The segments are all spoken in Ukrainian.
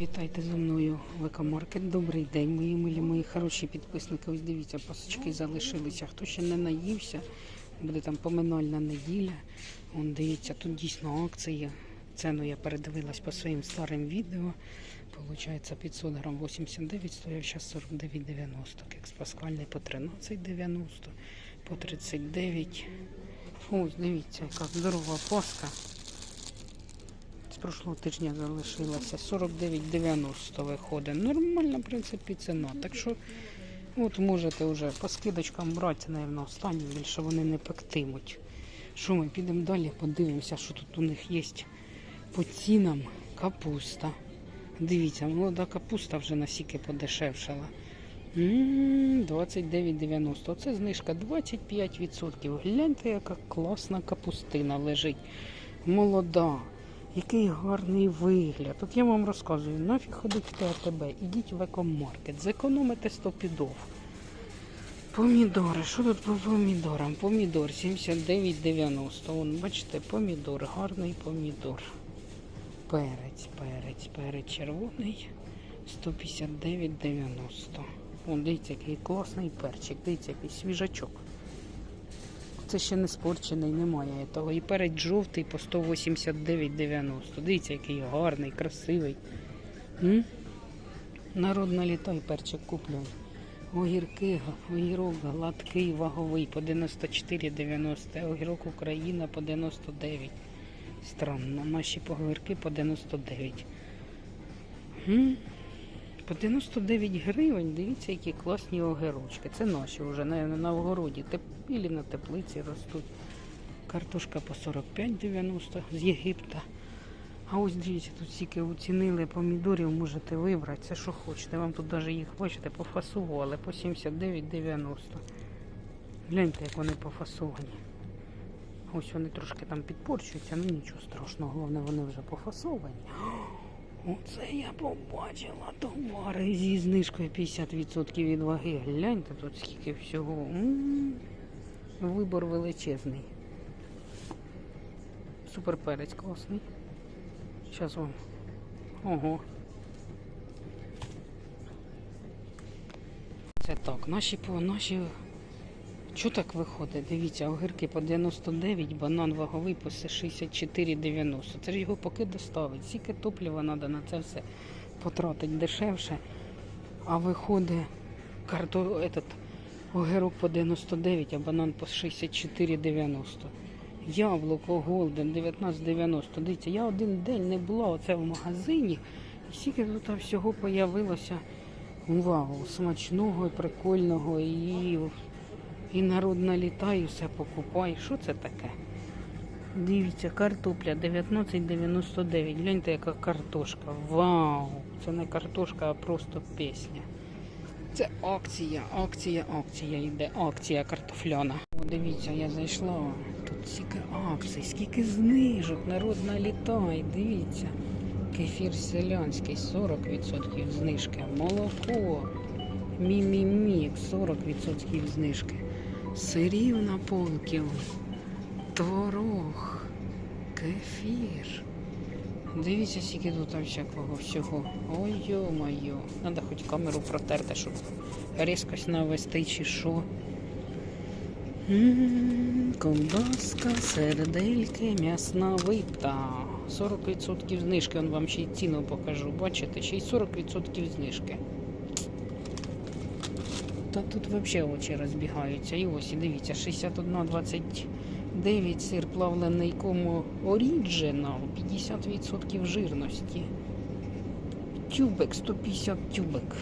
Завітайте зі мною в екомаркет. Добрий день, мої милі, мої хороші підписники. Ось дивіться, пасочки залишилися. Хто ще не наївся, буде там поминальна неділя. Вон дивіться, тут дійсно акція. Ціну я передивилась по своїм старим відео. Получається 500 грам 89, стояв зараз 49,90. Кекс паскальний по 13,90, по 39. Ось дивіться, яка здорова паска. Прошлого тижня залишилася 49,90 виходить. Нормальна, в принципі, ціна. Так що от можете вже по скидочкам брати, напевно, останні, більше вони не пектимуть. Що ми підемо далі, подивимося, що тут у них є по цінам капуста. Дивіться, молода капуста вже насіки подешевшала. 29,90. Оце знижка 25%. Гляньте, яка класна капустина лежить. Молода. Який гарний вигляд. От я вам розказую, нафіг ходить в ТРТБ, ідіть в екомаркет, зекономите 100 підов. Помідори, що тут по помідорам? Помідор 79,90. Вон, бачите, помідор, гарний помідор. Перець, перець, перець червоний 159,90. Вон, дивіться, який класний перчик, дивіться, який свіжачок. Це ще не спорчений, немає того. І перець жовтий по 189,90. Дивіться, який гарний, красивий. М? Народ налітай, перчик купляй. Огірки, огірок гладкий, ваговий по 94,90. Огірок Україна по 99. Странно, наші огірки по 99. М? По 99 гривень, дивіться, які класні огірочки. Це наші вже, наверное, на огороді. Ілі на теплиці ростуть. Картошка по 45,90 з Єгипта. А ось дивіться, тут стільки оцінили помідорів, можете вибрати, це що хочете. Вам тут навіть їх, бачите, пофасували по 79,90. Гляньте, як вони пофасовані. Ось вони трошки там підпорчуються, ну нічого страшного, головне, вони вже пофасовані. Оце я побачила товари зі знижкою 50% від ваги. Гляньте тут скільки всього. М, Вибор величезний. Супер перець класний. Зараз вам. Ого. Це так, наші по наші. Що так виходить? Дивіться, огірки по 99, банан ваговий по 64,90. Це ж його поки доставить. Скільки топлива треба на це все потратити дешевше. А виходить карто, этот, огірок по 99, а банан по 64,90. Яблуко Голден 19,90. Дивіться, я один день не була оце в магазині. І скільки тут всього появилося. Вау, смачного, і прикольного і і народ налітає, все покупає. Що це таке? Дивіться, картопля 19,99. Гляньте, яка картошка. Вау! Це не картошка, а просто пісня. Це акція, акція, акція йде. Акція картофляна. О, дивіться, я зайшла. Тут стільки акцій, скільки знижок, народ налітає, дивіться. Кефір селянський 40% знижки. Молоко. Мімімік 40% знижки. Сирів на полків, творог, кефір. Дивіться, скільки тут там всякого всього. Ой йо-моє. Треба хоч камеру протерти, щоб різкость навести чи що. М, сердельки, м'ясна випта. 40% знижки, он вам ще й ціну покажу. Бачите, ще й 40% знижки. Та тут взагалі очі розбігаються. І ось, і дивіться, 61,29 сир плавлений кому оріджинал, 50% жирності. Тюбик, 150 тюбик.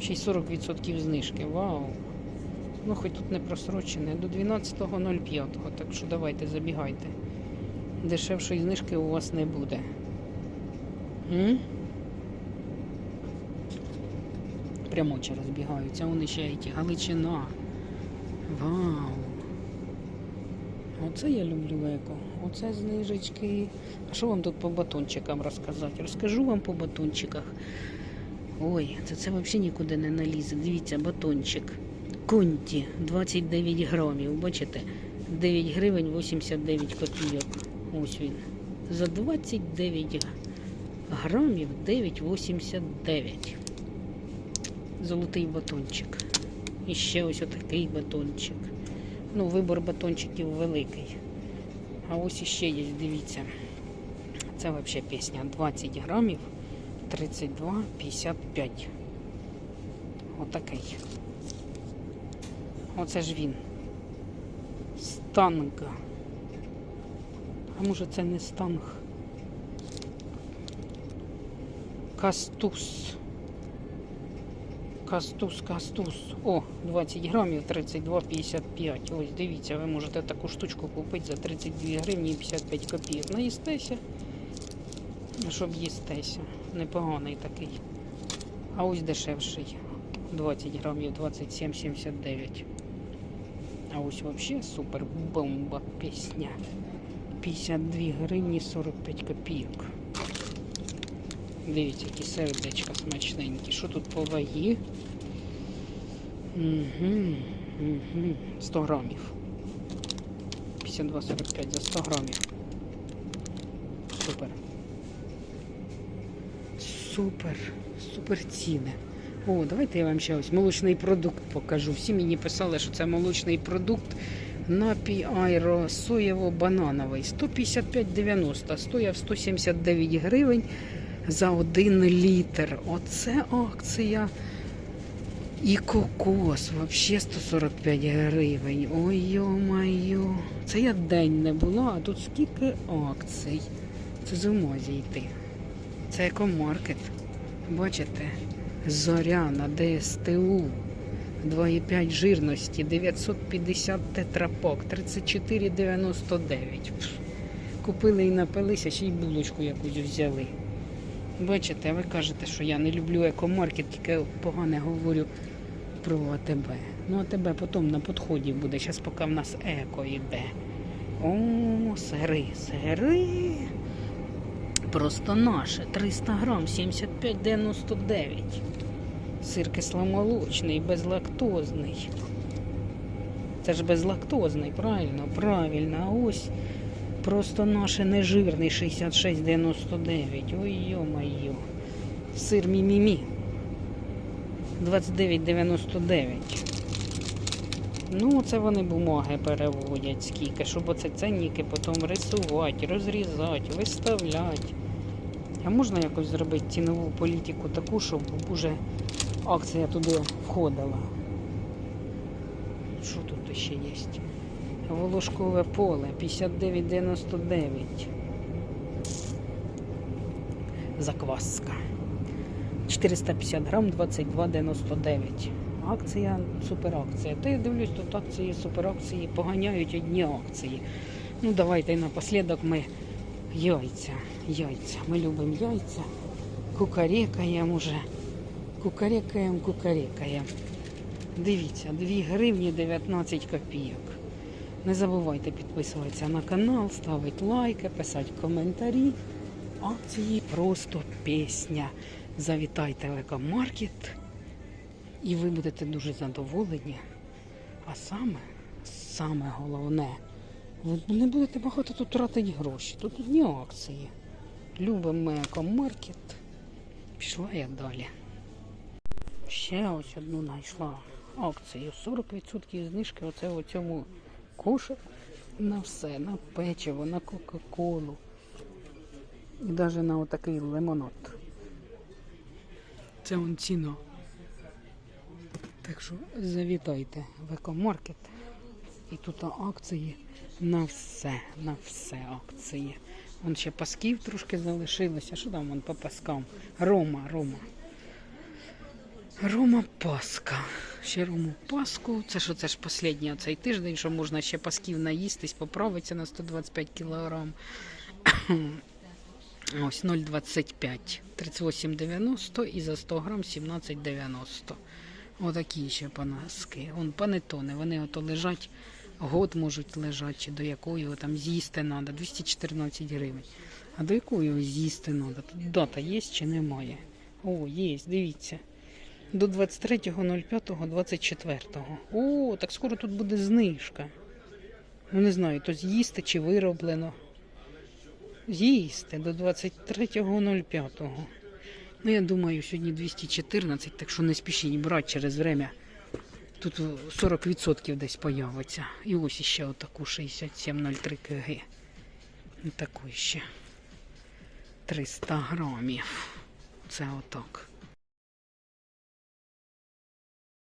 Ще й 40% знижки. Вау. Ну, хоч тут не просрочене. До 12.05. Так що давайте забігайте. Дешевшої знижки у вас не буде. М? Прямо очі розбігаються. Вони ще й ті Галичина. Вау. Оце я люблю еко. Оце знижечки. А що вам тут по батончикам розказати? Розкажу вам по батончиках. Ой, це це взагалі нікуди не налізе. Дивіться, батончик. Конті 29 грамів. Бачите? 9 гривень 89 копійок. Ось він. За 29 грамів 9,89. Золотий батончик. І ще ось отакий батончик. Ну, вибор батончиків великий. А ось іще є, дивіться. Це взагалі пісня 20 грамів 32,55. Отакий. Оце ж він. Станга. А може це не станг? Кастус. Кастус, кастус. О, 20 грамів 32,55. Ось дивіться, ви можете таку штучку купити за 32 гривні і 55 копійок. Наїстеся, щоб їстеся. Непоганий такий. А ось дешевший. 20 грамів 27,79. А ось взагалі супер бомба пісня. 52 гривні 45 копійок. Дивіться, які сердечка смачненькі. Що тут по вагі? Угу, угу. 100 грамів. 52,45 за 100 грамів. Супер. Супер, супер ціни. О, давайте я вам ще ось молочний продукт покажу. Всі мені писали, що це молочний продукт. Напій Айро соєво-банановий. 155,90. Стояв 179 гривень за 1 літр. Оце акція. І кокос взагалі 145 гривень. Ой йо-майо. Це я день не була, а тут скільки акцій. Це з ума. Це екомаркет. Бачите? Зоряна, ДСТУ. 2,5 жирності, 950 тетрапак, 34,99. Купили і напилися, ще й булочку якусь взяли. Бачите, ви кажете, що я не люблю екомаркет, тільки погано говорю про АТБ. Ну, АТБ потім на підході буде, зараз поки в нас еко йде. О, сири, сири. Просто наше. 300 грам, 75,99. Сир кисломолочний, безлактозний. Це ж безлактозний, правильно, правильно. А ось просто наше нежирний 66,99. Ой йо-моє. Сир мімімі. 29,99. Ну, це вони бумаги переводять скільки, щоб оце ценники потім рисувати, розрізати, виставляти. А можна якось зробити цінову політику таку, щоб уже акція туди входила. Що тут ще є? Волошкове поле 59,99. Закваска. 450 грам 22,99. Акція, суперакція. Та я дивлюсь, тут акції, суперакції поганяють одні акції. Ну, давайте напослідок ми яйця. Яйця. Ми любимо яйця. Кукарекаємо уже. Кукарекаємо, кукарекаємо. Дивіться, 2 гривні 19 копійок. Не забувайте підписуватися на канал, ставити лайки, писати коментарі. Акції просто пісня. Завітайте в екомаркет і ви будете дуже задоволені. А саме, саме головне, ви не будете багато тут тратити гроші. Тут одні акції. Любимо екомаркет. Пішла я далі. Ще ось одну знайшла акцію. 40% знижки оце у цьому кошику на все, на печиво, на Кока-Колу. І навіть на отакий лимонад. Це он ціно. Так що завітайте в екомаркет. І тут акції на все, на все акції. Вон ще пасків трошки залишилося. Що там вон по паскам? Рома, Рома. Рома Паска. Ще Рому Паску. Це що це ж останній цей тиждень, що можна ще пасків наїстись, поправитися на 125 кілограм. Ось 0,25. 38,90 і за 100 грам 17,90. Отакі ще панаски. Вон панетони, вони ото лежать, год можуть лежати, чи до якої там з'їсти треба. 214 гривень. А до якої його з'їсти треба? Тут дата є чи немає? О, є, дивіться. До 23.05.24. О, так скоро тут буде знижка. Ну не знаю, то з'їсти чи вироблено. Їсти до 23.05. Ну, я думаю, сьогодні 214, так що не спішіть брати через время. Тут 40% десь появиться. І ось іще отаку 67,03 кг. Таку ще 300 грамів. Це отак.